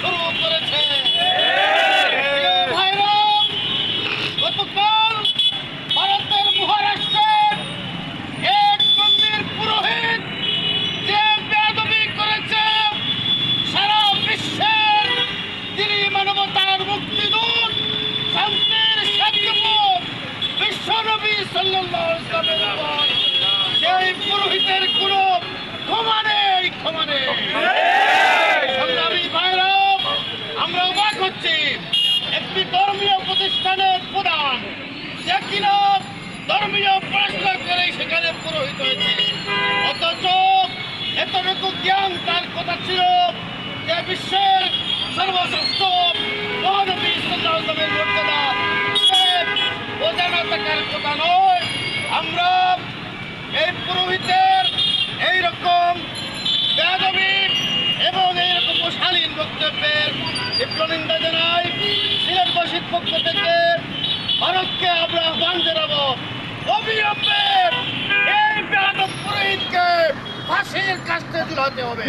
শুরু করেছে। গতকাল ভারতের মহারাষ্ট্রের এক মন্দির পুরোহিত যে বেদবি করেছে, সারা বিশ্বের তিনি মানবতার মুক্তিদূত শান্তির স্বাক্ষর বিশ্বনবী সাল্লাল্লাহু আলাইহি ওয়াসাল্লামের ধর্মীয় প্রধান যে কিনা ধর্মীয় পড়াশোনা করে সেখানে পুরোহিত হয়েছে। অথচ এতটুকু জ্ঞান তার কথা ছিল যে বিশ্বের সর্বশ্রেষ্ঠ মহানবী ওয়াসাল্লামের মর্যাদা। সে অজানা থাকার কথা নয়, আমরা এই পুরোহিতের এইরকম বেদবি এবং এইরকম শালীন বক্তব্যের তীব্র নিন্দা পক্ষ থেকে ভারতকে আমরা আহ্বান জানাব। অবিলম্বে এই বেদব পুরোহিতকে ফাঁসির কাছে ঝুলাতে হবে।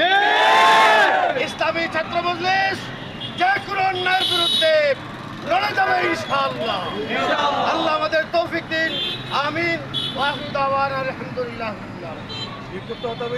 ইসলামী ছাত্র মজলিস যে কোনো অন্যায়ের বিরুদ্ধে লড়ে যাবে ইনশাআল্লাহ। আল্লাহ আমাদের তৌফিক দিন। আমিন। ওয়াহুদ আলহামদুলিল্লাহ। বিক্ষুব্ধ হতে হবে